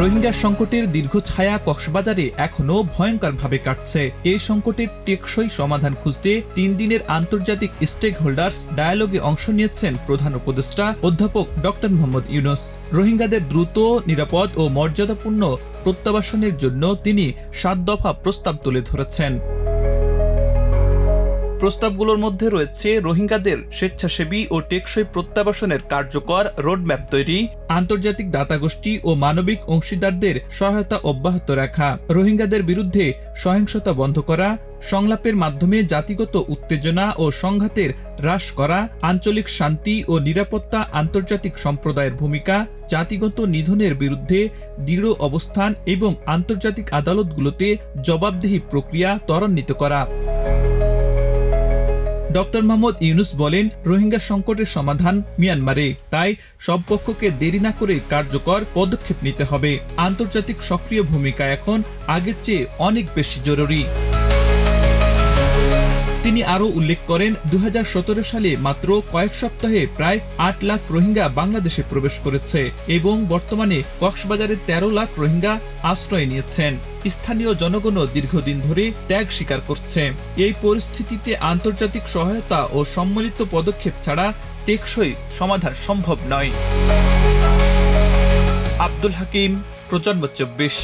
রোহিঙ্গা সংকটের দীর্ঘ ছায়া কক্সবাজারে এখনও ভয়ঙ্করভাবে কাটছে। এই সংকটের টেকসই সমাধান খুঁজতে তিন দিনের আন্তর্জাতিক স্টেক হোল্ডার্স ডায়ালগে অংশ নিয়েছেন প্রধান উপদেষ্টা অধ্যাপক ডক্টর মোহাম্মদ ইউনুস। রোহিঙ্গাদের দ্রুত, নিরাপদ ও মর্যাদাপূর্ণ প্রত্যাবাসনের জন্য তিনি সাত দফা প্রস্তাব তুলে ধরেছেন। প্রস্তাবগুলোর মধ্যে রয়েছে রোহিঙ্গাদের স্বেচ্ছাসেবী ও টেকসই প্রত্যাবাসনের কার্যকর রোডম্যাপ তৈরি, আন্তর্জাতিক দাতাগোষ্ঠী ও মানবিক অংশীদারদের সহায়তা অব্যাহত রাখা, রোহিঙ্গাদের বিরুদ্ধে সহিংসতা বন্ধ করা, সংলাপের মাধ্যমে জাতিগত উত্তেজনা ও সংঘাতের হ্রাস করা, আঞ্চলিক শান্তি ও নিরাপত্তা আন্তর্জাতিক সম্প্রদায়ের ভূমিকা, জাতিগত নিধনের বিরুদ্ধে দৃঢ় অবস্থান এবং আন্তর্জাতিক আদালতগুলোতে জবাবদিহি প্রক্রিয়া ত্বরান্বিত করা। ডক্টর মোহাম্মদ ইউনুস বলেন, রোহিঙ্গা সংকটের সমাধান মিয়ানমারে। তাই সব পক্ষকে দেরি না করে কার্যকর পদক্ষেপ নিতে হবে। আন্তর্জাতিক সক্রিয় ভূমিকা এখন আগের চেয়ে অনেক বেশি জরুরি। তিনি আরও উল্লেখ করেন দু হাজার সতেরো সালে মাত্র কয়েক সপ্তাহে প্রায় আট লাখ রোহিঙ্গা বাংলাদেশে প্রবেশ করেছে এবং বর্তমানে কক্সবাজারে ১৩ লাখ রোহিঙ্গা আশ্রয় নিয়েছেন। স্থানীয় জনগণও দীর্ঘদিন ধরে ত্যাগ স্বীকার করছে। এই পরিস্থিতিতে আন্তর্জাতিক সহায়তা ও সম্মিলিত পদক্ষেপ ছাড়া টেকসই সমাধান সম্ভব নয়। আব্দুল হাকিম, প্রজন্ম চব্বিশ।